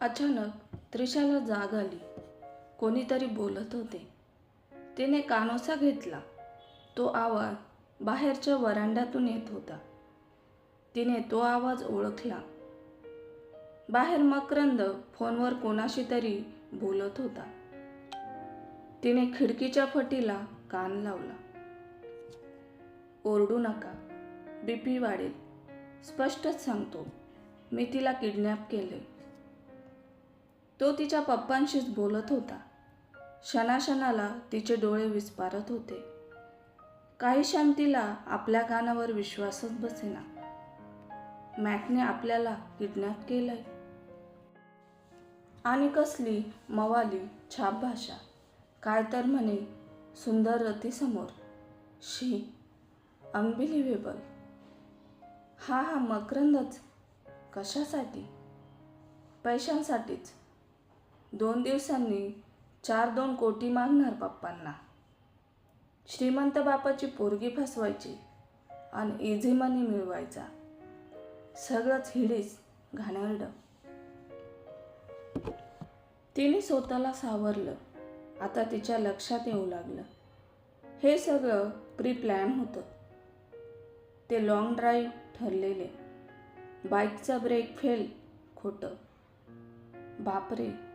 अचानक त्रिशाला जाग आली. कोणीतरी बोलत होते. तिने कानोसा घेतला. तो आवाज बाहेरच्या वरांड्यातून येत होता. तिने तो आवाज ओळखला. बाहेर मकरंद फोनवर कोणाशी तरी बोलत होता. तिने खिडकीच्या फटीला कान लावला. ओरडू नका बीपी वाढेल. स्पष्टच सांगतो. मी तिला किडनॅप केले तो तिच्या पप्पांशीच बोलत होता. क्षणाक्षणाला तिचे डोळे विस्पारत होते. काही क्षण तिला आपल्या कानावर विश्वासच बसेना. मॅकने आपल्याला किडनॅप केलंय. आणि कसली मवाली छाप भाषा. काय तर म्हणे सुंदर रतीसमोर. शी अनबिलिव्हेबल हा हा मकरंदच कशासाठी? पैशांसाठीच. दोन दिवसांनी चार दोन कोटी मागणार पप्पांना. श्रीमंत बापाची पोरगी फसवायची आणि इझी मनी मिळवायचा. सगळंच हिडीच घाणेरड. तिने स्वतःला सावरलं. आता तिच्या लक्षात येऊ लागलं. हे सगळं प्री प्लॅन होतं. ते लॉंग ड्राईव्ह ठरलेले. बाईकचा ब्रेक फेल खोटं. बापरे.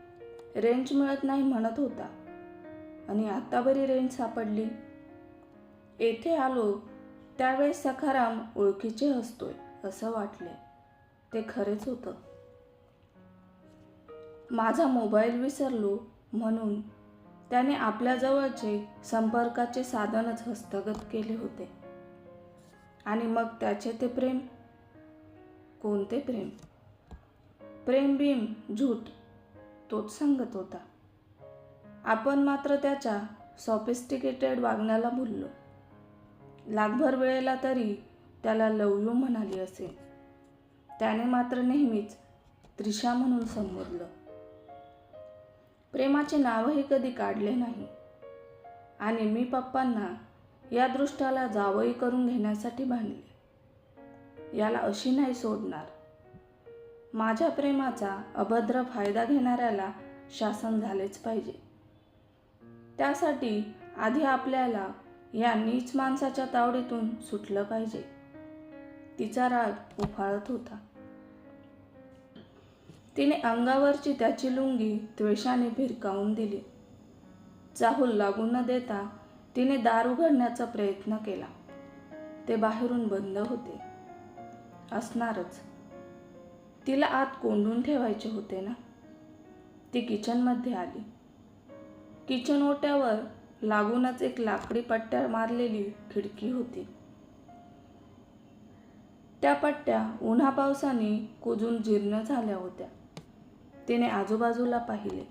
रेंज मिळत नाही म्हणत होता. आणि आता बरी रेंज सापडली. येथे आलो त्यावेळेस सखाराम ओळखीचे हसतोय असं वाटले. ते खरेच होतं. माझा मोबाईल विसरलो म्हणून त्याने आपल्याजवळचे संपर्काचे साधनच हस्तगत केले होते. आणि मग त्याचे ते प्रेम? कोणते प्रेम? प्रेम भीम झूट तोच सांगत होता. आपण मात्र त्याच्या सॉफिस्टिकेटेड वागण्याला भुललो. लागभर वेळेला तरी त्याला लव यू म्हणाली असेल त्याने मात्र नेहमीच त्रिशा म्हणून संबोधलं. प्रेमाचे नावही कधी काढले नाही. आणि मी पप्पांना या दृष्टाला जावई करून घेण्यासाठी बांधले याला अशी नाही सोडणार. माझ्या प्रेमाचा अभद्र फायदा घेणाऱ्याला शासन झालेच पाहिजे. त्यासाठी आधी आपल्याला या नीच माणसाच्या तावडीतून सुटलं पाहिजे. तिचा राग उफाळत होता. तिने अंगावरची त्याची लुंगी त्वेषाने भिरकावून दिली. चाहूल लागू न देता तिने दार उघडण्याचा प्रयत्न केला. ते बाहेरून बंद होते. असणारच. तिला आत कोंडून ठेवायचे होते ना? ती किचनमध्ये आली. किचन ओट्यावर लागूनच एक लाकडी पट्ट्या मारलेली खिडकी होती. त्या पट्ट्या उन्हा पावसाने कुजून जीर्ण झाल्या होत्या. तिने आजूबाजूला पाहिले.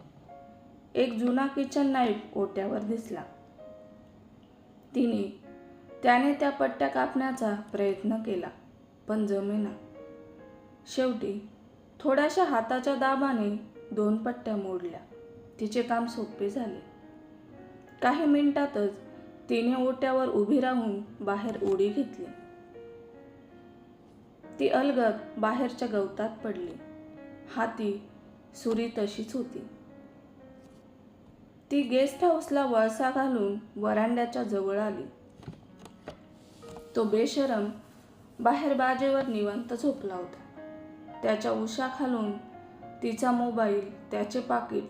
एक जुना किचन नाईफ ओट्यावर दिसला. तिने त्याने त्या पट्ट्या कापण्याचा प्रयत्न केला पण जमेना. शेवटी थोड्याशा हाताच्या दाबाने दोन पट्ट्या मोडल्या. तिचे काम सोपे झाले. काही मिनिटातच तिने ओट्यावर उभी राहून बाहेर उडी घेतली. ती अलगद बाहेरच्या गवतात पडली. हाती सुरी तशीच होती. ती गेस्ट हाऊसला वळसा घालून वरांड्याच्या जवळ आली. तो बेशरम बाहेर बाजेवर निवांत झोपला होता. त्याच्या उशाखालून तिचा मोबाईल त्याचे पाकिट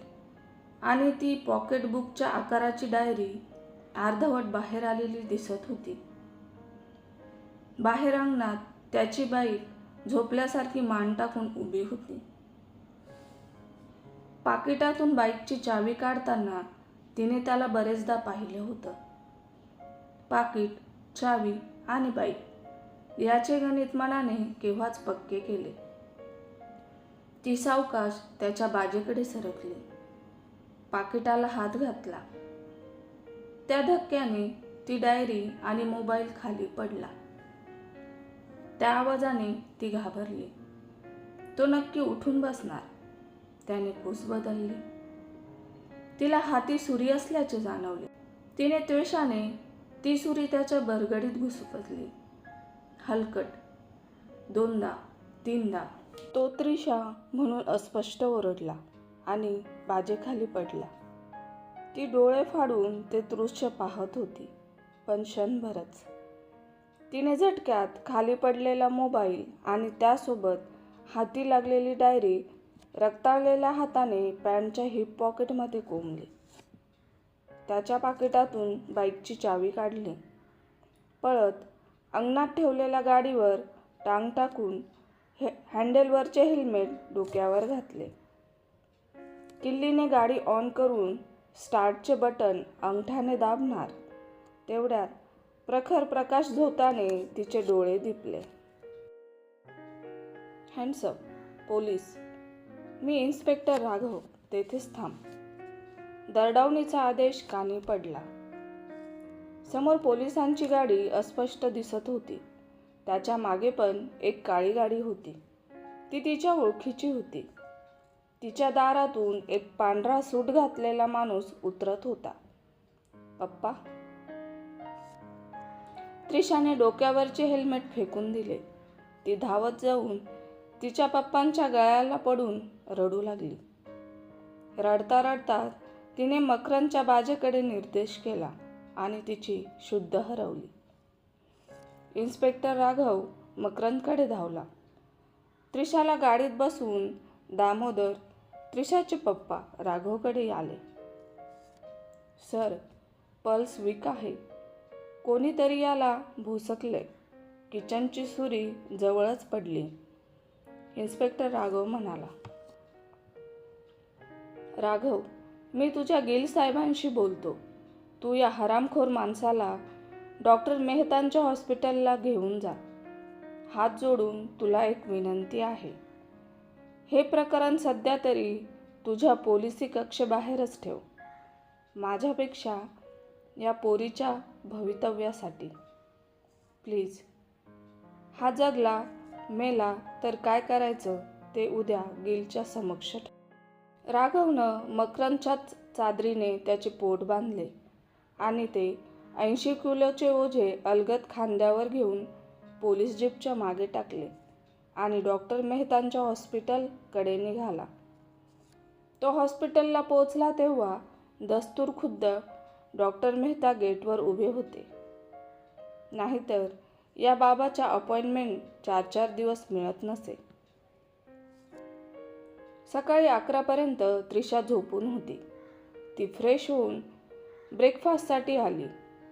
आणि ती पॉकेटबुकच्या आकाराची डायरी अर्धवट बाहेर आलेली दिसत होती. बाहेर अंगणात त्याची बाईक झोपल्यासारखी मान टाकून उभी होती. पाकिटातून बाईकची चावी काढताना तिने त्याला बरेचदा पाहिलं होतं. पाकिट चावी आणि बाईक याचे गणित मनाने केव्हाच पक्के केले. ती सावकाश त्याच्या बाजेकडे सरकली. पाकिटाला हात घातला. त्या धक्क्याने ती डायरी आणि मोबाईल खाली पडला. त्या आवाजाने ती घाबरली. तो नक्की उठून बसणार. त्याने कूस बदलली. तिला हाती सुरी असल्याचे जाणवले. तिने त्वेषाने ती सुरी त्याच्या बरगडीत घुसपतली हलकट. दोनदा तीनदा तो त्रिशा म्हणून अस्पष्ट ओरडला आणि बाजेखाली पडला. ती डोळे फाडून ते दृश्य पाहत होती पण क्षणभरच. तिने झटक्यात खाली पडलेला मोबाईल आणि त्यासोबत हाती लागलेली डायरी रक्ताळलेल्या हाताने पॅन्टच्या हिप पॉकेटमध्ये कोंबली. त्याच्या पाकिटातून बाईकची चावी काढली. पळत अंगणात ठेवलेल्या गाडीवर टांग टाकून हे हँडलवरचे हेल्मेट डोक्यावर घातले. किल्लीने गाडी ऑन करून स्टार्टचे बटन अंगठ्याने दाबणार. तेवढ्यात प्रखर प्रकाश झोताने तिचे डोळे दिपले. Hands up police. मी इन्स्पेक्टर राघव तेथेच थांब. दरडावणीचा आदेश कानी पडला. समोर पोलिसांची गाडी अस्पष्ट दिसत होती. त्याच्यामागे पण एक काळी गाडी होती. ती तिच्या ओळखीची होती. तिच्या दारातून एक पांढरा सूट घातलेला माणूस उतरत होता. पप्पा? त्रिशाने डोक्यावरचे हेल्मेट फेकून दिले. ती धावत जाऊन तिच्या पप्पांच्या गळ्याला पडून रडू लागली. रडता रडता तिने मकरनच्या बाजेकडे निर्देश केला आणि तिची शुद्ध हरवली. इन्स्पेक्टर राघव मकरंदकडे धावला. त्रिशाला गाडीत बसवून दामोदर त्रिशाचे पप्पा राघवकडे आले. सर पल्स वीक आहे. कोणीतरी याला भुसकले. किचनची सुरी जवळच पडली इन्स्पेक्टर राघव म्हणाला. राघव मी तुझ्या गिल साहेबांशी बोलतो. तू या हरामखोर माणसाला डॉक्टर मेहतांच्या हॉस्पिटलला घेऊन जा. हात जोडून तुला एक विनंती आहे. हे प्रकरण सध्या तरी तुझ्या पोलिसी कक्षेबाहेरच ठेव. माझ्यापेक्षा या पोरीच्या भवितव्यासाठी. प्लीज. हा जगला मेला तर काय करायचं ते उद्या गिलच्या समक्ष राघवनं मकरंदच्याच चादरीने त्याचे पोट बांधले आणि ते ऐंशी किलोचे ओझे अलगद खांद्यावर घेऊन पोलीस जीपच्या मागे टाकले आणि डॉक्टर मेहतांच्या हॉस्पिटलकडे निघाला. तो हॉस्पिटलला पोचला तेव्हा दस्तूर खुद्द डॉक्टर मेहता गेटवर उभे होते. नाहीतर या बाबाच्या अपॉइंटमेंट चार चार दिवस मिळत नसे. सकाळी अकरापर्यंत त्रिशा झोपून होती. ती फ्रेश होऊन ब्रेकफास्टसाठी आली.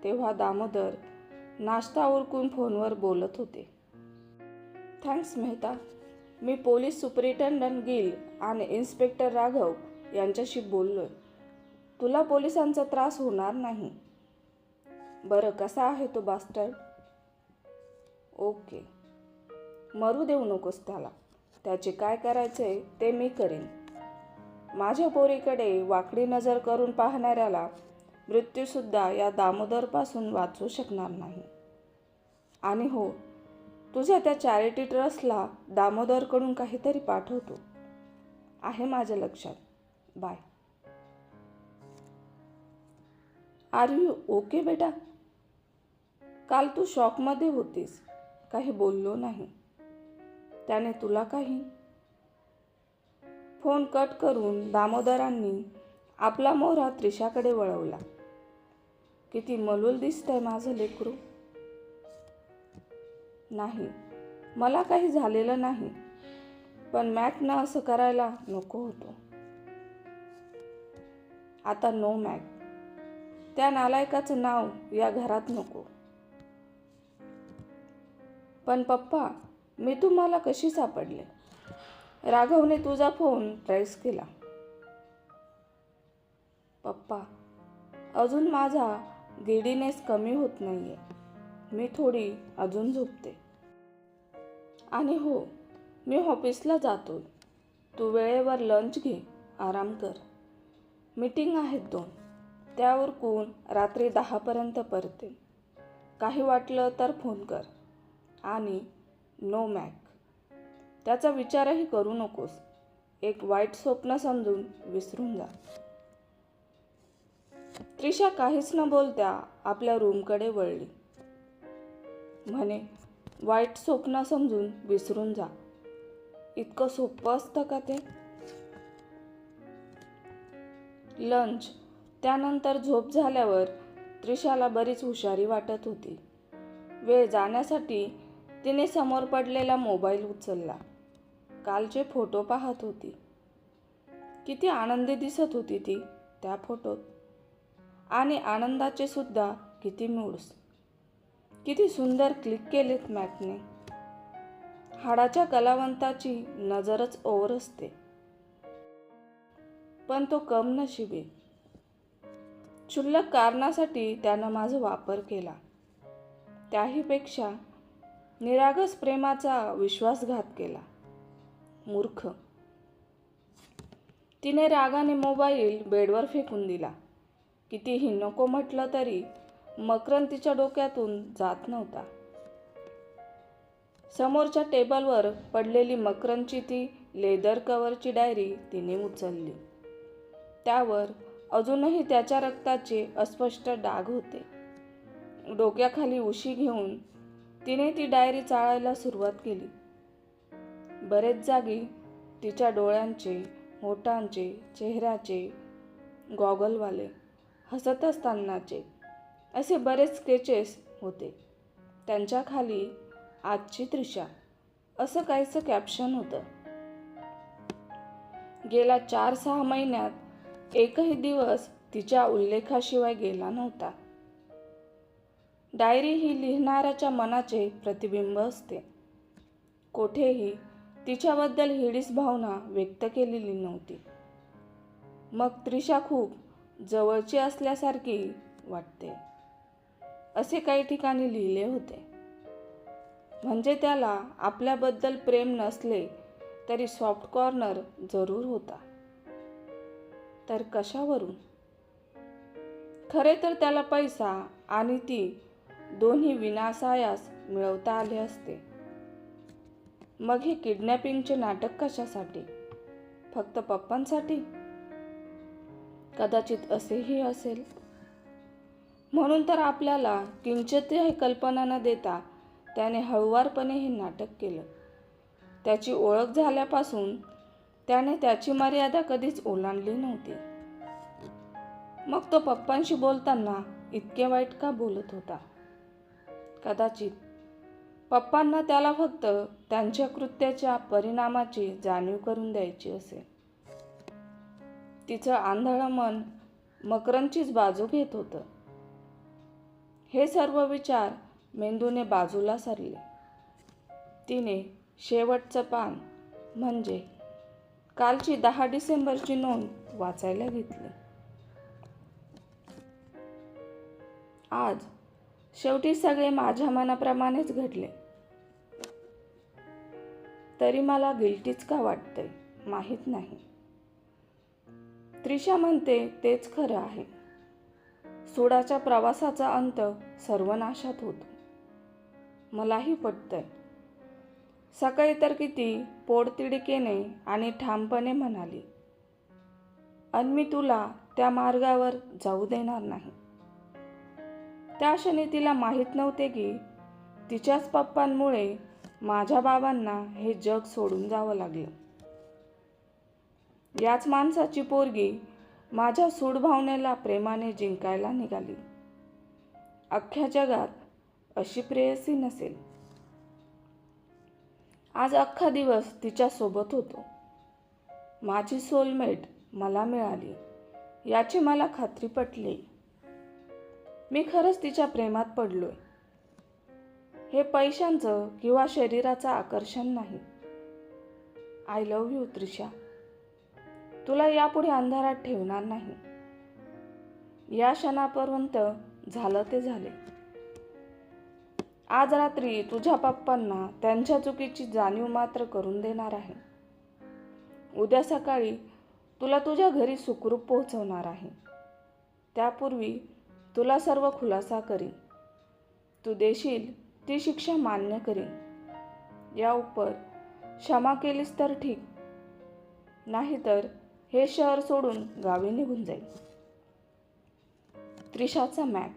तेव्हा दामोदर नाश्ता उरकून फोनवर बोलत होते. थँक्स मेहता मी पोलीस सुपरिटेंडंट गिल आणि इन्स्पेक्टर राघव यांच्याशी बोललोय. तुला पोलिसांचा त्रास होणार नाही. बरं कसा आहे तो बास्टर्ड ओके. मरू देऊ नकोस त्याला. त्याचे काय करायचे ते मी करीन. माझ्या पोरीकडे वाकडी नजर करून पाहणाऱ्याला मृत्यूसुद्धा या दामोदरपासून वाचू शकणार नाही. आणि हो तुझ्या त्या चॅरिटी ट्रस्टला दामोदरकडून काहीतरी पाठवतो आहे माझ्या लक्षात. बाय आर यू ओके बेटा? काल तू शॉकमध्ये होतीस काही बोललो नाही. त्याने तुला काही? फोन कट करून दामोदरांनी आपला मोहरा त्रिशाकडे वळवला. किती मलूल दिसतंय माझं लेकरू. नाही मला काही झालेलं नाही पण मॅकनं असं करायला नको होतो. आता नो मॅक. त्या नालायकाचं नाव या घरात नको. पण पप्पा मी तुम्हाला कशी सापडले? राघवने तुझा फोन ट्रेस केला. पप्पा अजून माझा गिडीनेस कमी होत नाहीये. मी थोडी अजून झोपते. आणि हो मी ऑफिसला जातो. तू वेळेवर लंच घे आराम कर. मीटिंग आहेत दोन. त्यावर कोण रात्री दहापर्यंत परते. काही वाटलं तर फोन कर. आणि नो मॅक त्याचा विचारही करू नकोस. एक वाईट स्वप्न समजून विसरून जा. त्रिशा काहीच न बोलत्या आपल्या रूमकडे वळली. म्हणे वाईट स्वप्न समजून विसरून जा. इतकं सोपं असतं का ते? लंच. त्यानंतर झोप झाल्यावर त्रिशाला बरीच हुशारी वाटत होती. वेळ जाण्यासाठी तिने समोर पडलेला मोबाईल उचलला. कालचे फोटो पाहत होती. किती आनंदी दिसत होती ती त्या फोटोत. आणि आनंदाचे सुद्धा किती मूड्स किती सुंदर क्लिक केलेत मॅटने हाडाच्या कलावंताची नजरच ओवर असते. पण तो कम नशिबी क्षुल्लक कारणासाठी त्यानं माझा वापर केला. त्याहीपेक्षा निरागस प्रेमाचा विश्वासघात केला. मूर्ख. तिने रागाने मोबाईल बेडवर फेकून दिला. कितीही नको म्हटलं तरी मकरन तिच्या डोक्यातून जात नव्हता. समोरच्या टेबलवर पडलेली मकरनची ती लेदर कवरची डायरी तिने उचलली. त्यावर अजूनही त्याच्या रक्ताचे अस्पष्ट डाग होते. डोक्याखाली उशी घेऊन तिने ती डायरी चाळायला सुरुवात केली. बरेच जागी तिच्या डोळ्यांचे होटांचे चेहऱ्याचे गॉगलवाले हसत असतानाचे. असे बरेच स्केचेस होते. त्यांच्या खाली आजची त्रिशा. असं काहीचं कॅप्शन होतं. गेल्या चार सहा महिन्यात एकही दिवस तिच्या उल्लेखाशिवाय गेला नव्हता. डायरी ही लिहिणाऱ्याच्या मनाचे प्रतिबिंब असते. कोठेही तिच्याबद्दल हिडीस भावना व्यक्त केलेली नव्हती. मग त्रिशा खूप जवळची असल्यासारखी वाटते. असे काही ठिकाणी लिहिले होते. म्हणजे त्याला आपल्याबद्दल प्रेम नसले तरी सॉफ्ट कॉर्नर जरूर होता. तर कशावरून? खरे तर त्याला पैसा आणि ती दोन्ही विनासायास मिळवता आले असते. मग हे किडनॅपिंगचे नाटक कशासाठी? फक्त पप्पांसाठी? कदाचित असेही असेल. म्हणून तर आपल्याला किंचितही कल्पना न देता त्याने हळुवारपणे हे नाटक केलं. त्याची ओळख झाल्यापासून त्याने त्याची मर्यादा कधीच ओलांडली नव्हती. मग तो पप्पांशी बोलताना इतके वाईट का बोलत होता? कदाचित पप्पांना त्याला फक्त त्यांच्या कृत्याच्या परिणामाची जाणीव करून द्यायची असेल. तिचं आंधळं मन मकरंदचीच बाजू घेत होतं. हे सर्व विचार मेंदूने बाजूला सरले. तिने शेवटचं पान म्हणजे कालची दहा डिसेंबरची नोंद वाचायला घेतली. आज शेवटी सगळे माझ्या मनाप्रमाणेच घडले. तरी मला गिल्टीच का वाटतंय माहीत नाही. त्रिशा म्हणते तेच खरं आहे. सुडाच्या प्रवासाचा अंत सर्वनाशात होतो. मलाही पटतंय. सकाळी तर किती पोडतिडकेने आणि ठामपणे म्हणाली आणि मी तुला त्या मार्गावर जाऊ देणार नाही. त्या क्षणी तिला माहीत नव्हते की तिच्याच पप्पांमुळे माझ्या बाबांना हे जग सोडून जावं लागलं. याच माणसाची पोरगी माझ्या सूडभावनेला प्रेमाने जिंकायला निघाली. अख्ख्या जगात अशी प्रेयसी नसेल. आज अख्खा दिवस तिच्यासोबत होतो. माझी सोलमेट मला मिळाली याची मला खात्री पटली. मी खरंच तिच्या प्रेमात पडलोय. हे पैशांचं किंवा शरीराचं आकर्षण नाही. I love you Trisha. तुला यापुढे अंधारात ठेवणार नाही. या क्षणापर्यंत झालं ते झाले. आज रात्री तुझ्या पप्पांना त्यांच्या चुकीची जाणीव मात्र करून देणार आहे. उद्या सकाळी तुला तुझ्या घरी सुखरूप पोहोचवणार आहे. त्यापूर्वी तुला सर्व खुलासा करीन. तू देशील ती शिक्षा मान्य करीन. या उपर क्षमा केलीस तर ठीक. नाहीतर हे शहर सोडून गावी निघून जाईल. त्रिशाचा मॅक.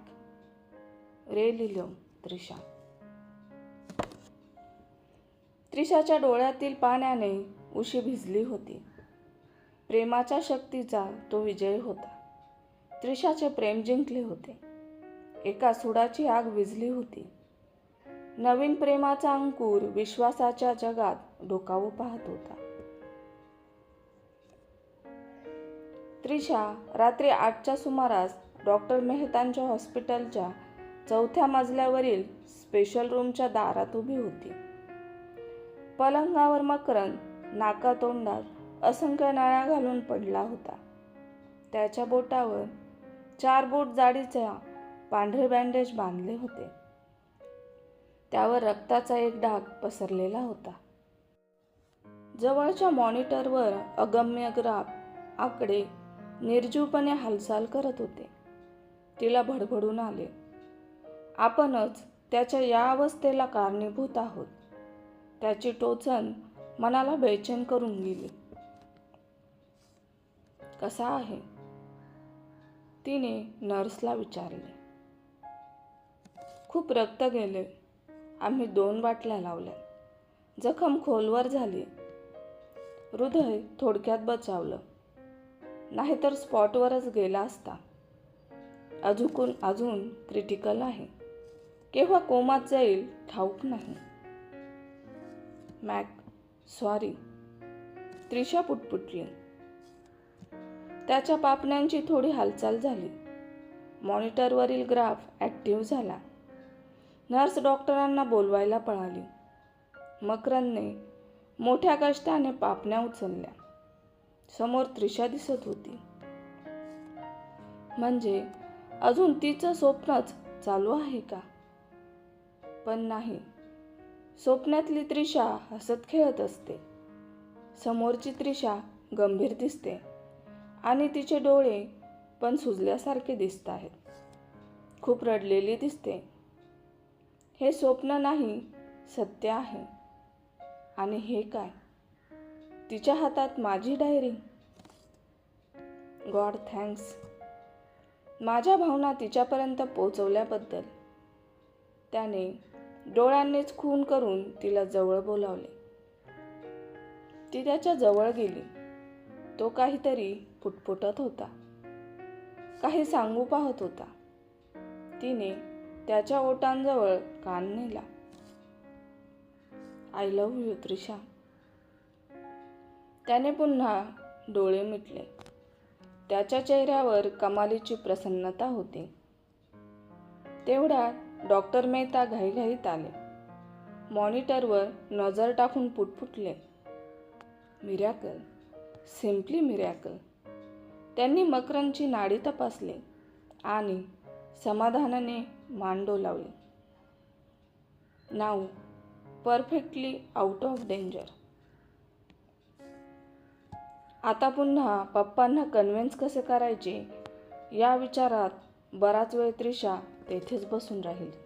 रे लिलो त्रिशा. त्रिशाच्या डोळ्यातील पाण्याने उशी भिजली होती. प्रेमाच्या शक्तीचा तो विजय होता. त्रिशाचे प्रेम जिंकले होते. एका सुडाची आग विजली होती. नवीन प्रेमाचा अंकुर विश्वासाच्या जगात डोकावू पाहत होता. त्रिशा रात्री आठच्या सुमारास डॉक्टर मेहतांच्या हॉस्पिटलच्या चौथ्या मजल्यावरील स्पेशल रूमच्या दारात उभी होती. पलंगावर मकरन नाकातोंडात असंख्य नाळ्या घालून पडला होता. त्याच्या बोटावर चार बोट जाडीच्या पांढरे बँडेज बांधले होते. त्यावर रक्ताचा एक डाग पसरलेला होता. जवळच्या मॉनिटरवर अगम्य ग्राफ आकडे निर्जीवपणे हालचाल करत होते. तिला भडभडून आले. आपणच त्याच्या या अवस्थेला कारणीभूत आहोत. त्याची टोचन मनाला बेचैन करून गेली. कसा आहे? तिने नर्सला विचारले. खूप रक्त गेले. आम्ही दोन बाटल्या लावल्या. जखम खोलवर झाली. हृदय थोडक्यात बचावलं. नाहीतर स्पॉटवरच गेला असता. अजून अजून क्रिटिकल आहे. केव्हा कोमात जाईल ठाऊक नाही. Mac sorry. त्रिशा पुटपुटली. त्याच्या पापण्यांची थोडी हालचाल झाली. मॉनिटरवरील ग्राफ ॲक्टिव्ह झाला. नर्स डॉक्टरांना बोलवायला पळाली. मकरनने मोठ्या कष्टाने पापण्या उचलल्या. समोर त्रिशा दिसत होती. म्हणजे अजून तिचं स्वप्नच चालू आहे का? पण नाही. स्वप्नातली त्रिशा हसत खेळत असते. समोरची त्रिशा गंभीर दिसते आणि तिचे डोळे पण सुजल्यासारखे दिसत आहेत. खूप रडलेली दिसते. हे स्वप्न नाही सत्य आहे. आणि हे काय? तिच्या हातात माझी डायरी. God thanks. माझ्या भावना तिच्यापर्यंत पोचवल्याबद्दल त्याने डोळ्यांनीच खून करून तिला जवळ बोलावले. ती त्याच्याजवळ गेली. तो काहीतरी पुटपुटत होता. काही सांगू पाहत होता. तिने त्याच्या ओटांजवळ कान नेला. I love you Trisha. त्याने पुन्हा डोळे मिटले. त्याच्या चेहऱ्यावर कमालीची प्रसन्नता होती. तेवढ्या डॉक्टर मेहता घाईघाईत आले. मॉनिटरवर नजर टाकून पुटपुटले. Miracle simply miracle. त्यांनी मकरंदची नाडी तपासली आणि समाधानाने मांडो लावले. Now perfectly out of danger. आता पुन्हा पप्पांना कन्व्हिन्स कसे करायचे? या विचारात बराच वेळ त्रिशा तेथेच बसून राहील.